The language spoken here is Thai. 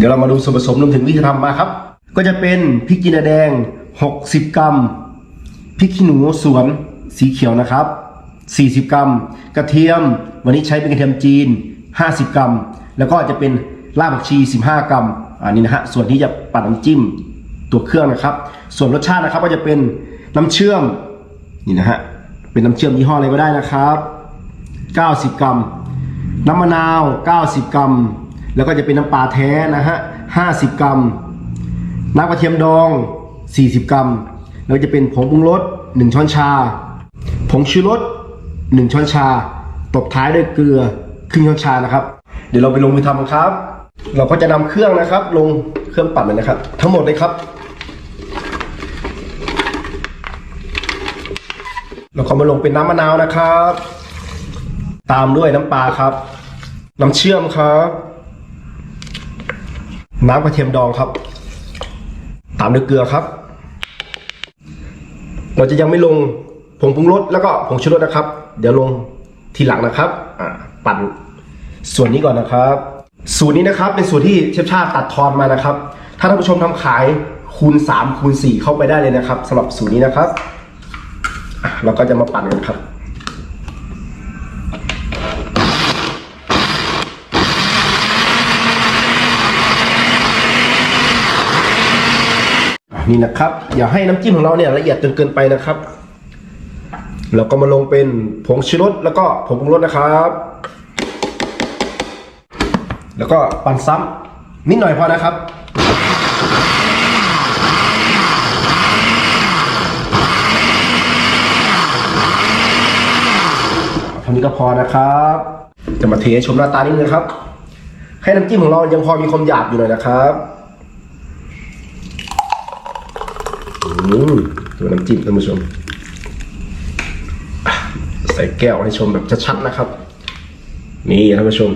เดี๋ยวเรามาดูส่วนผสมรวมถึงวิธีทำมาครับ ก็จะเป็นพริกจีนแดง 60 กรัมพริกขี้หนูสวนสีเขียวนะครับ 40 กรัม กระเทียม วันนี้ใช้เป็นกระเทียมจีน 50 กรัม แล้วก็จะเป็นรากผักชี 15 กรัมอันนี้นะฮะส่วนที่จะปั่นน้ำจิ้มตัวเครื่องนะครับ ส่วนรสชาตินะครับก็จะเป็นน้ำเชื่อมนี่นะฮะเป็นน้ำเชื่อมยี่ห้ออะไรก็ได้นะครับ 90 กรัม น้ำมะนาว 90 กรัม แล้วก็จะเป็นน้ำปลาแท้นะฮะ50กรัม น้ำกระเทียมดอง 40 กรัม แล้วจะเป็นผงปรุงรส1ช้อนชา ผงชูรส1ช้อนชา ตบท้ายด้วยเกลือครึ่งช้อนชานะครับ เดี๋ยวเราไปลงมือทำกันครับ เราก็จะนำเครื่องนะครับ ลงเครื่องปั่นเลยนะครับ ทั้งหมดเลยครับเราก็มาลงเป็นน้ำมะนาวนะครับ ตามด้วยน้ำปลาครับ น้ำเชื่อมครับ น้ำกระเทียมดองครับ ตามด้วยเกลือครับ เราจะยังไม่ลงผงปรุงรสแล้วก็ผงชูรสนะครับ เดี๋ยวลงทีหลังนะครับอ่าปั่นส่วนนี้ก่อนนะครับ สูตรนี้นะครับเป็นสูตรที่เชฟชาติตัดทอนมานะครับ ถ้าท่านผู้ชมทำขายคูณ3คูณ4เข้าไปได้เลยนะครับสำหรับสูตรนี้นะครับเราก็จะมาปั่นกันครับ นี่นะครับอย่าให้น้ำจิ้มของเราเนี่ยละเอียดจนเกินไปนะครับ เราก็มาลงเป็นผงชูรสแล้วก็ผงปรุงรสนะครับ แล้วก็ปั่นซ้ำนิดหน่อยพอนะครับเท่านี้ก็พอนะครับ จะมาเทชมหน้าตานิดนึงครับ ให้น้ำจิ้มของเรายังพอมีความหยาบอยู่หน่อยนะครับ อืมตัวน้ำจิ้มท่านผู้ชม ใส่แก้วให้ชมแบบชัดๆนะครับ นี่ท่านผู้ชม